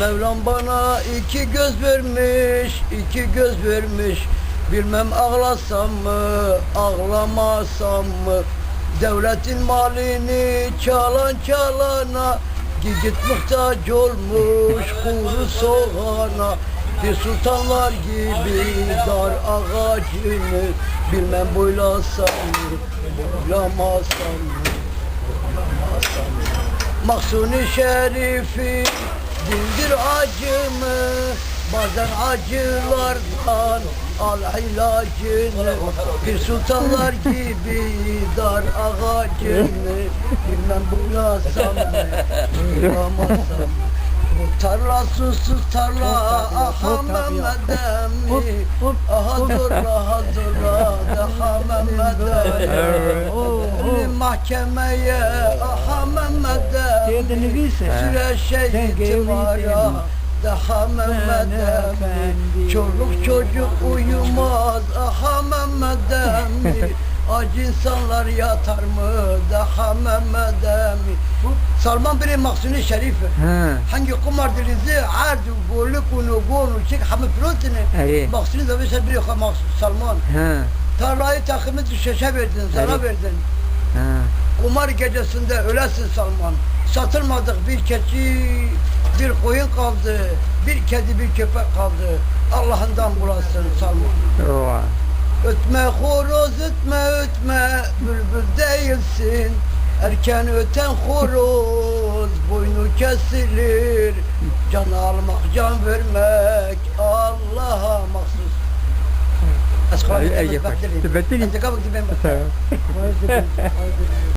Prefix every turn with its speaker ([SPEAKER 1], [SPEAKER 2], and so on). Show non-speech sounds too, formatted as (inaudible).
[SPEAKER 1] Mevlam bana iki göz vermiş, iki göz vermiş. Bilmem ağlasam mı, ağlamasam mı? Devletin malini çalan çalana Gigit muhtaç olmuş kuru soğana Bir sultanlar gibi dar ağacını Bilmem boylasam mı, boylamasam mı Mahsuni şerifi dindir acımı Bazen acılardan al ilacını Bir sultanlar gibi dar ağacını Bilmem bulasam mı, bulamazsam mı bu tarla susuz tarla aha Mehmet'em mi? Aha dur aha dur aha Mehmet'em? Mahkemeye aha Mehmet'em
[SPEAKER 2] Diyordun
[SPEAKER 1] mi?
[SPEAKER 2] bilse.
[SPEAKER 1] Süre ya
[SPEAKER 2] dedin.
[SPEAKER 1] daha
[SPEAKER 2] efendi.
[SPEAKER 1] Çoluk çocuk uyumaz aha Mehmet'em mi? (laughs) Ac insanlar yatar mı daha Mehmet'em mi? Salman bin Maksuni Şerifi
[SPEAKER 2] Ha.
[SPEAKER 1] hangi kumar dilizi ardu golü kunu golu çek hamı pilotini. Maksuni da bir yok Salman tarlayı takımı düşeşe verdin sana verdin. Kumar gecesinde ölesin Salman satılmadık bir keçi bir koyun kaldı bir kedi bir köpek kaldı Allah'ından bulasın Salman. Ötme horoz ötme ötme bülbül değilsin Erken öten horoz boynu kesilir Can almak can vermek Allah'a mahsus.
[SPEAKER 2] Tebetteliyim.
[SPEAKER 1] Entika bak ben bak.
[SPEAKER 2] Tamam.